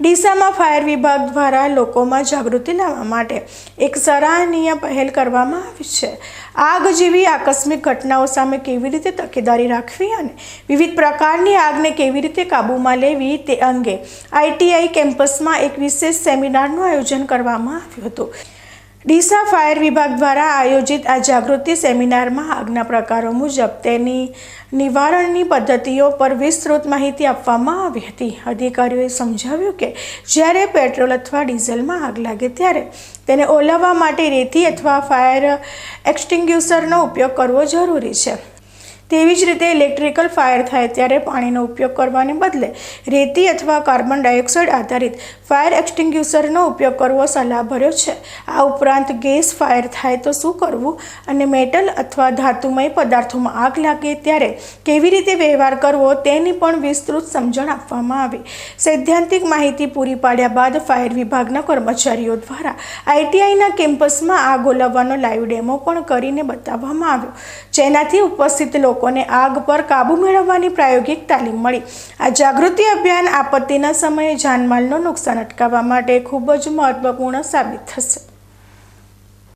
ડીસામાં fire વિભાગ દ્વારા લોકોમાં જાગૃતિ લાવવા માટે એક સરાહનીય પહેલ કરવામાં આવી છે. આગ જેવી આકસ્મિક ઘટનાઓ સામે કેવી રીતે તકેદારી રાખવી અને વિવિધ પ્રકારની આગને કેવી રીતે કાબૂમાં લેવી તે અંગે આઈટીઆઈ કેમ્પસમાં એક વિશેષ સેમિનારનું આયોજન કરવામાં આવ્યું હતું. ડીસા ફાયર વિભાગ દ્વારા આયોજિત આ જાગૃતિ સેમિનારમાં આગના પ્રકારો મુજબ તેની નિવારણની પદ્ધતિઓ પર વિસ્તૃત માહિતી આપવામાં આવી હતી. અધિકારીઓએ સમજાવ્યું કે જ્યારે પેટ્રોલ અથવા ડીઝલમાં આગ લાગે ત્યારે તેને ઓલવવા માટે રેતી અથવા ફાયર એક્સટિંગ્યુશરનો ઉપયોગ કરવો જરૂરી છે. તેવી જ રીતે ઇલેક્ટ્રિકલ ફાયર થાય ત્યારે પાણીનો ઉપયોગ કરવાને બદલે રેતી અથવા કાર્બન ડાયોક્સાઇડ આધારિત ફાયર એક્સટિંગ્યુશરનો ઉપયોગ કરવો સલાહભર્યો છે. આ ઉપરાંત ગેસ ફાયર થાય તો શું કરવું? અને મેટલ અથવા ધાતુમય પદાર્થોમાં આગ લાગે ત્યારે કેવી રીતે વ્યવહાર કરવો તેની પણ વિસ્તૃત સમજણ આપવામાં આવી. સૈદ્ધાંતિક માહિતી પૂરી પાડ્યા બાદ ફાયર વિભાગના કર્મચારીઓ દ્વારા આઈટીઆઈના કેમ્પસમાં આગ ઓલવવાનો લાઈવ ડેમો પણ કરીને બતાવવામાં આવ્યો. જેનાથી ઉપસ્થિત લોકોને આગ પર કાબૂ મેળવવાની પ્રાયોગિક તાલીમ મળી. આ જાગૃતિ અભિયાન આપત્તિના સમયે જાનમાલનું નુકસાન અટકાવવા માટે ખૂબ જ મહત્વપૂર્ણ સાબિત થશે.